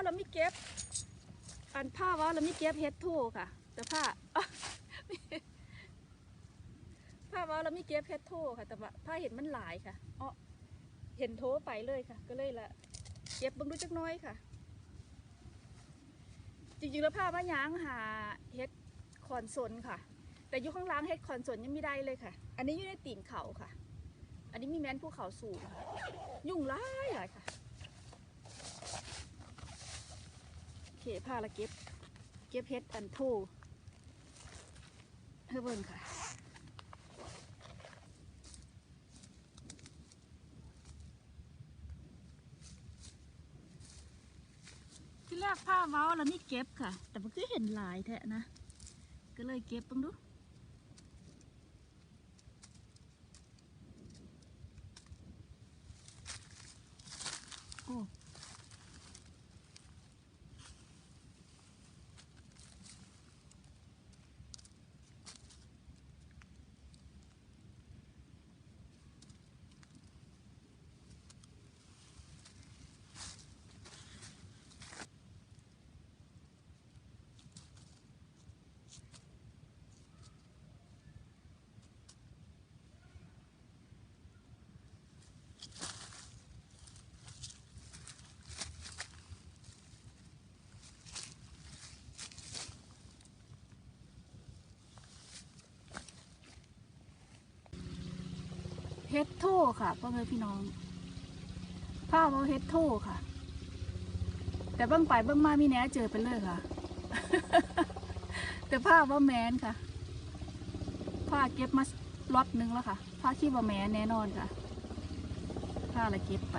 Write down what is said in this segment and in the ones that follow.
ว่าเราไม่เก็บ อันผ้าว่าเราไม่เก็บเฮ็ดทูค่ะ แต่ผ้าผ้าว่าเราไม่เก็บเฮ็ดทูค่ะ แต่ว่าผ้าเห็นมันหลายค่ะอ๋อเห็นโทไปเลยค่ะ ก็เลยละเก็บเบิ่งดูจักน้อยค่ะ จริงๆแล้วผ้าว่ายางหาเฮ็ดคอนสนค่ะ แต่อยู่ข้างล่างเฮ็ดคอนสนยังไม่ได้เลยค่ะ อันนี้อยู่ในตีนเขาค่ะ อันนี้มีแม้นภูเขาสูงค่ะ ยุ่งหลายหลยค่ะโอ เคผ้าละเก็บ เก็บเฮ็ดอันโทเฮ้เบิ่งค่ะ ที่แรกผ้าเว้าแล้วนี่เก็บค่ะ แต่เมันก็เห็นหลายแท้นะ ก็เลยเก็บเบ้างดูโอ้ เฮ็ดโทค่ะพ่อแม่พี่น้องผ้าเว้าเฮ็ดโทค่ะ แต่บิ่งไปบิ่งมามีแหน่เจอไปเลยค่ะ แต่ผ้าว่าแมนค่ะผ้าเก็บมาล็อตนึงแล้วค่ะผ้าขี้ว่าแมนแน่นอนค่ะผ้าละเก็บไป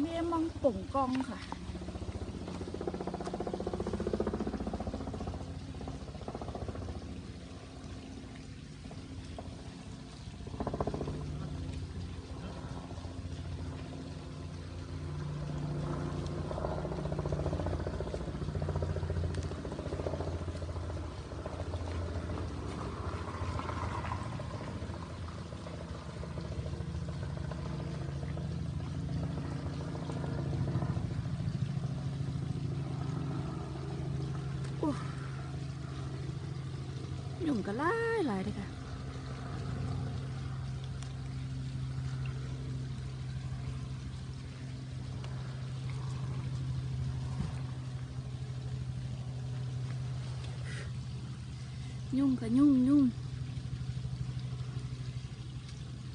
เมียมังป่งกองค่ะ ยุ่งก็หลายหลายเลยค่ะยุ่งค่ะยุ่งยุ่ง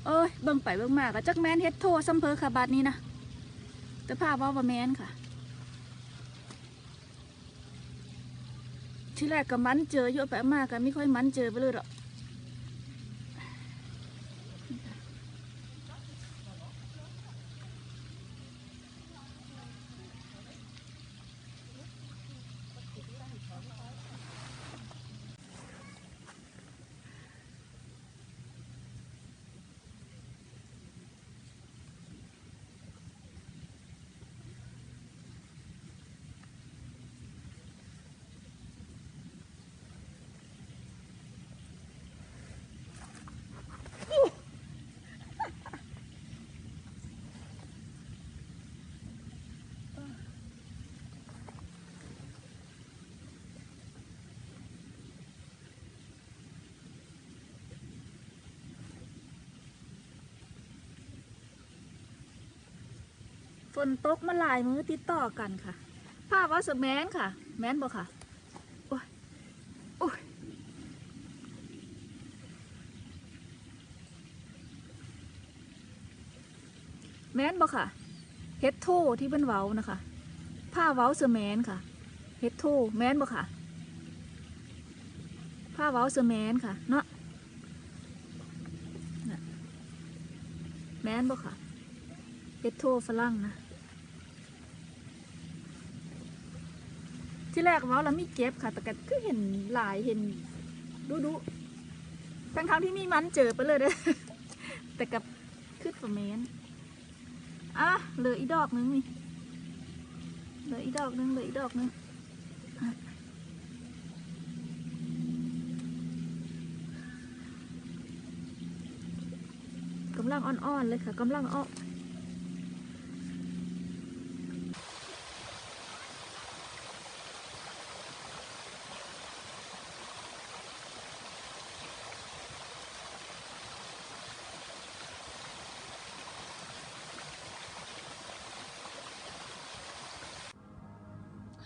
เอ้ยเบิ่งไปเบิ่งมาก็จักแมนเฮ็ดโทซัมเพอค่ะบาดนี้นะแต่ภาพว่าว่แมนค่ะ ที่แรกก็มันเจอเยอะไปมากก็ไม่ค่อยมันเจอไปเลยหรอก ฝนตกมาหลายมื้อติดต่อกันค่ะภาพว่าสแมนค่ะ แมนบ่ค่ะโอ้ยโอ้ยแมนบ่ค่ะเฮ็ดโทที่เป็นเว้านะคะผ้าเว้าเสแมนค่ะเฮ็ดโทแมนบ่ค่ะผ้าเว้าเสแมนค่ะเนาะแมนบ่ค่ะเฮ็ดโทฝรั่งนะ ที่แรกว่าเราไม่เก็บค่ะ แต่ก็คือเห็นหลายเห็นดูดูทั้งครั้งๆที่มีมันเจอไปเลยเด้อแต่กับขึ้นประเมนอะเหลืออีดอกหนึงนี่เหลืออีดอกหนึงเหลืออีดอกหนึงอะกำลังอ่อนๆเลยค่ะกำลังอ่อน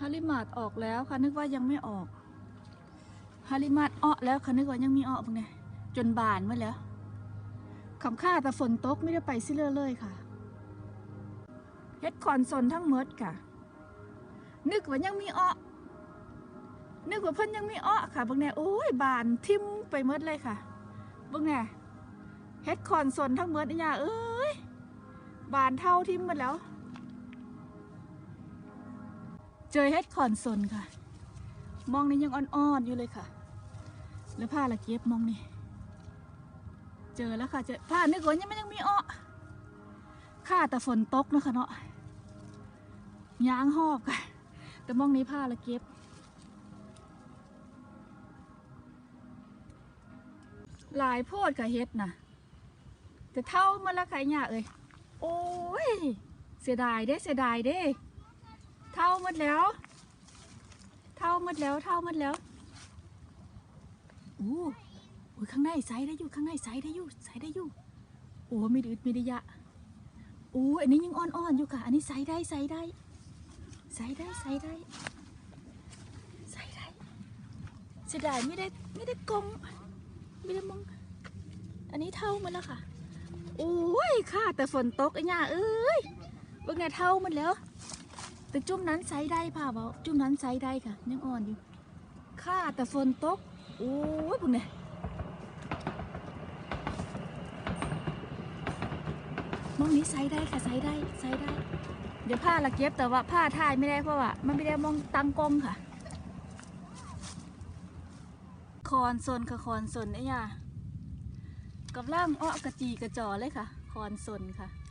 าริมาดออกแล้วค่ะนึกว่ายังไม่ออกฮาริมาดอ้อแล้วค่ะนึกว่ายังมีอ้อบ้างเนี่ยจนบานมาแล้วคำค่าแต่ฝนตกไม่ได้ไปซิเลอเลยค่ะเฮ็ดคอนซนทั้งหมดค่ะ นึกว่ายังมีอ้อนึกว่าเพิ่นยังมีอ้อค่ะบางแน่โอ้ยบานทิมไปหมดเลยค่ะบางแน่เฮ็ดคอนซนทั้งหมดนี่ยาเอ้ยบานเท่าทิมหมดแล้ว เจอเฮ็ดคอนซนค่ะ มองนี่ยังอ่อนๆอยู่เลยค่ะ แล้วผ้าละเก็บมองนี่เจอแล้วค่ะเจอผ้านึกว่ายังไม่ยังมีอ้อค่าแต่ฝนตกนะคะเนาะยางหอบค่ะแต่มองนี้ผ้าละเก็บหลายโพดกับเฮ็ดนะแต่เท่ามาละใครเนี่ยเอ้ยโอ้ยเสียดายเด้เสียดายเด้ เท่าหมดแล้ว เท่าหมดแล้ว เท่าหมดแล้วอู้อู้ข้างในใสได้อยู่ข้างในใสได้อยู่ใสได้อยู่ โอ้มีดืดมีระยะโอ้อันนี้ยังอ่อนๆอยู่ค่ะ อันนี้ใสได้ใสได้ใสได้ใสได้ใสได้เสียดายไม่ได้ไม่ได้กลมไม่ได้มองอันนี้เท่ามันแล้วค่ะโอ้ยค่ะแต่ฝนตกไอ้ย่าเอ้ยเบิ่งไงเท่ามันแล้ว แต่จุ่มนั้นใช้ได้ป่าเบาจุ่มนั้นใช้ได้ค่ะ ยังอ่อนอยู่ค่าแต่ฝนตก โอ้ยพวกเนี่ยมองนี้ใช้ได้ค่ะใช้ได้ใช้ได้ เดี๋ยวผ้าละเก็บแต่ว่าผ้าทายไม่ได้เพราะว่ามันไม่ได้มองตังกล้องค่ะ คอนซนค่ะคอนซนไอ้ย่ากับล่างอ้อกระจีกระจอเลยค่ะ คอนซนค่ะ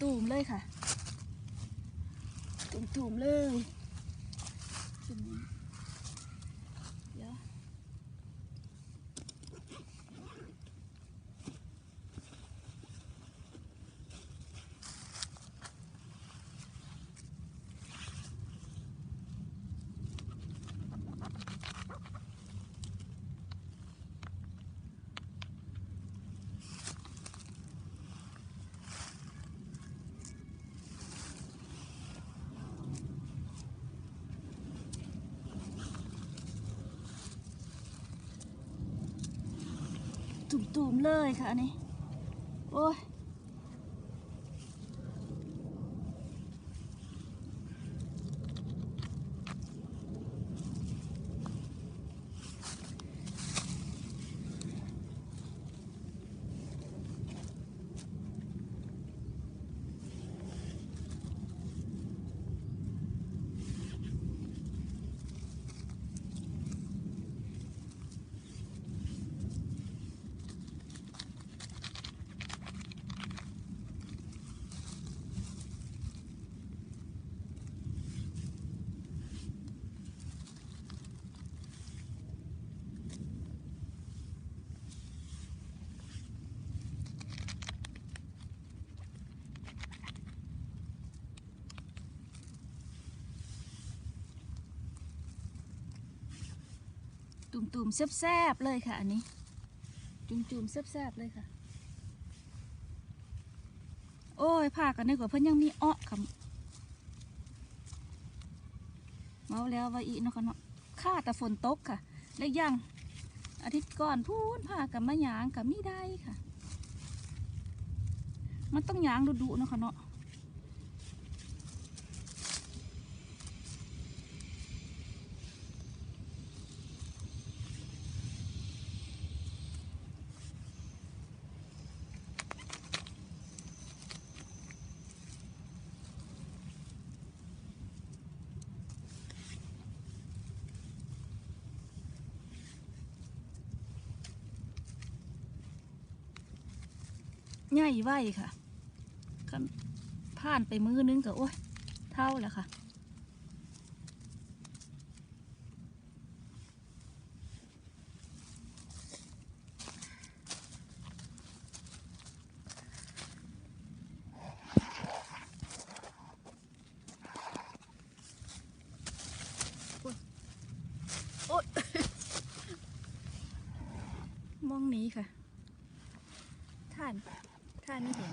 ตุ่มๆเลยค่ะ ตุ่มๆเลย ตูมเลยค่ะอันนี้ โอ้ย ตุ่มๆแซ่บๆเลยค่ะ อันนี้ จุ่มๆแซ่บๆเลยค่ะ โอ้ยพากันนึกว่าเพิ่นยังมีอ้อค่ะเมาแล้วว่าอีเนาะค่ะเนาะค่าแต่ฝนตกค่ะและยังอาทิตย์ก่อนพูนพากันมาหยางกับมีได้ค่ะ มันต้องหยางดุๆเนาะค่ะเนาะ ใหญ่ไว้ค่ะผ่านไปมือนึงก็โอ้ยเท่าแล้วค่ะมองนี้ค่ะท่าน ท่าไม่เห็น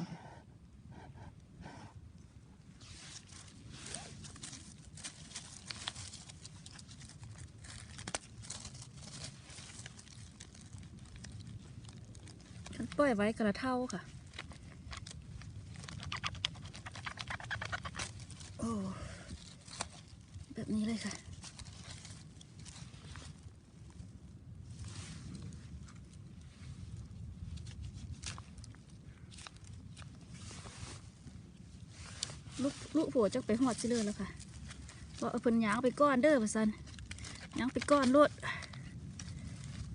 ฉันปล่อยไว้กระเท่าค่ะ โอ้ แบบนี้เลยค่ะ ลูกลูกผัวจักไปหอดซิเลยแล้วค่ะว่าเอาพิ่นยางไปก้อนเด้อว่าซั่นยางไปก้อนโลด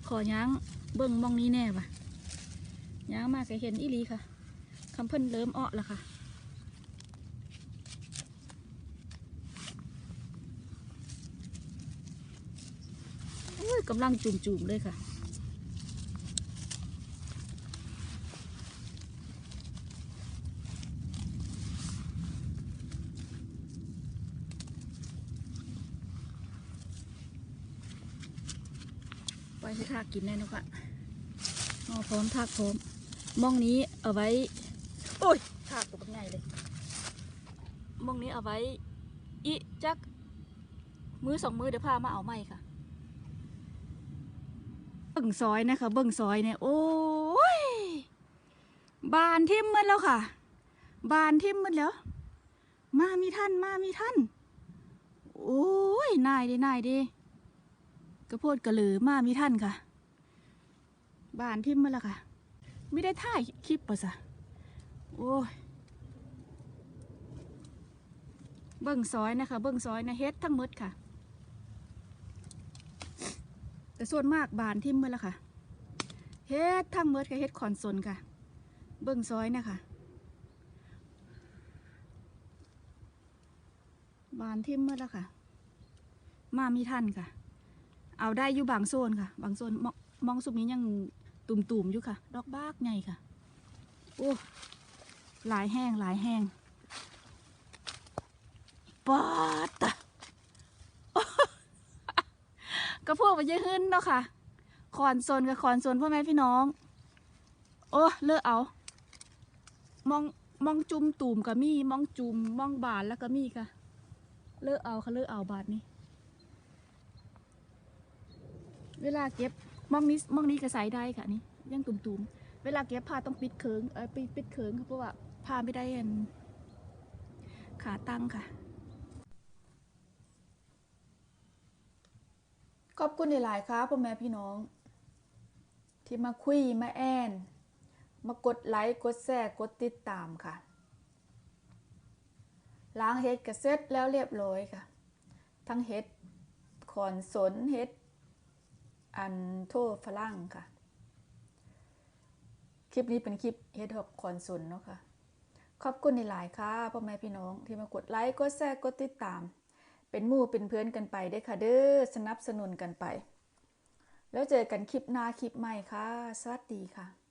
ขอยางเบิ่งมองนี้แน่ว่ะยางมากก็เห็นอีลีค่ะคำเพิ่นเริ่มอ้อแล้วค่ะโอ้ยกำลังจุ่มๆเลยค่ะ ไว้ให้ทา กินแน่นอนค่ะหอพร้อมทากพร้อมมองนี้เอาไว้ โอ้ยทากตัวเป็นไงเลยมองนี้เอาไว้อีจัก มือสองมือเดี๋ยวพามาเอาใหม่ค่ะ เบิ่งซอยนะคะ เบิ่งซอยเนี่ยโอ้ยบานทิ่มมันแล้วค่ะ บานทิ่มมันแล้ว มามีท่านมามีท่าน โอ้ยนายดินายดิกระโพดกระหลือมามีท่านค่ะ บ้านทิมมาแล้วค่ะไม่ได้ถ่ายคลิปปะสะโอ้ยเบิ่งซอยนะคะ เบิ่งซอยนะเฮ็ดทั้งหมดค่ะ แต่ส่วนมากบานทิมมาแล้วค่ะเฮ็ดทั้งหมดค่ะเฮ็ดคอนโซลค่ะ เบิ่งซอยนะคะบานทิมมาแล้วค่ะ มามีท่านค่ะ เอาได้อยู่บางโซนค่ะ บางโซนมองมองสุมนี้ยัง ตุ่มๆอยู่ค่ะ ดอกบากไงค่ะ โอ้หลายแห้งหลายแห้งปาดตะก็พวกไปเยอะขึ้นเนาะค่ะคอนโซนกับคอนโซนพ่อแม่พี่น้อง โอ้เลิกเอา มองมองจุ่มตุ่มก็มีมองจุ่มมองบานแล้วก็มีค่ะ เลิกเอาค่ะเลิกเอาบาทนี้ เวลาเก็บ มองนี้มองนี้ก็ใส่ได้ค่ะนี่ยังตุ่มๆ เวลาเก็บผ้าต้องปิดเคิงเออปิดปิดเคิงค่ะเพราะว่าผ้าไม่ได้อันขาตั้งค่ะ ขอบคุณหลายๆครับพ่อแม่พี่น้อง ที่มาคุยมาแอนมากดไลค์กดแชร์กดติดตามค่ะ ล้างเฮ็ดกระเซ็ตแล้วเรียบร้อยค่ะ ทั้งเฮ็ดขอนสนเฮ็ด อันโทฝรั่งค่ะ คลิปนี้เป็นคลิปเฮ็ดอกคอนซุนเนาะค่ะ ขอบคุณในหลายค่ะพ่อแม่พี่น้องที่มากดไลค์กดแชร์กดติดตาม เป็นมู่เป็นเพื่อนกันไปได้ค่ะเด้อสนับสนุนกันไป แล้วเจอกันคลิปหน้าคลิปใหม่ค่ะ สวัสดีค่ะ